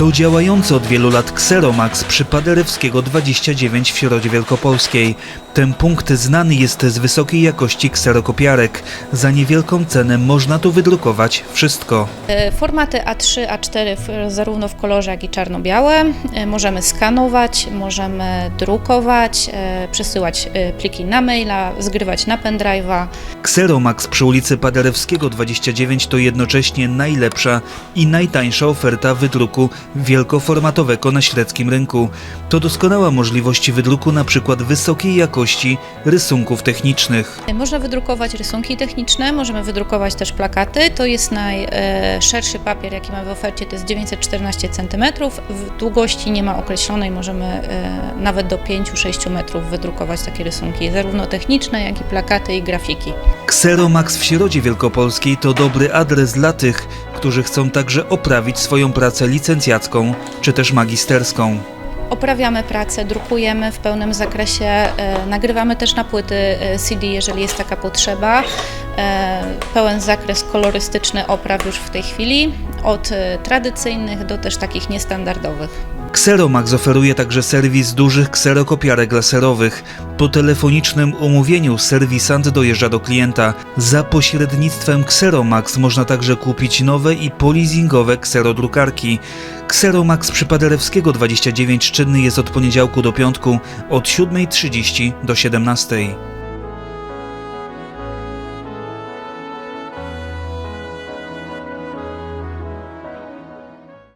To działający od wielu lat Xeromax przy Paderewskiego 29 w Środzie Wielkopolskiej. Ten punkt znany jest z wysokiej jakości kserokopiarek. Za niewielką cenę można tu wydrukować wszystko. E, Formaty A3, A4 w, zarówno w kolorze, jak i czarno-białe. E, Możemy skanować, możemy drukować, e, przesyłać pliki na maila, zgrywać na pendrive'a. Xeromax przy ulicy Paderewskiego 29 to jednocześnie najlepsza i najtańsza oferta wydruku wielkoformatowego na średzkim rynku. To doskonała możliwość wydruku na przykład wysokiej jakości rysunków technicznych. E, Można wydrukować rysunki techniczne, możemy wydrukować też plakaty. To jest najszerszy papier, jaki mamy w ofercie, to jest 914 cm. W długości nie ma określonej, możemy e, nawet do 5-6 metrów wydrukować takie rysunki, zarówno techniczne, jak i plakaty i grafiki. Xeromax w Środzie Wielkopolskiej to dobry adres dla tych, którzy chcą także oprawić swoją pracę licencjacką czy też magisterską. Oprawiamy pracę, drukujemy w pełnym zakresie, e, nagrywamy też na płyty e, CD, jeżeli jest taka potrzeba. E, pełen zakres kolorystyczny opraw już w tej chwili, od tradycyjnych do też takich niestandardowych. Xeromax oferuje także serwis dużych kserokopiarek laserowych. Po telefonicznym umówieniu serwisant dojeżdża do klienta. Za pośrednictwem Xeromax można także kupić nowe i polizingowe kserodrukarki. Xeromax przy Paderewskiego 29 czynny jest od poniedziałku do piątku od 7.30 do 17.00.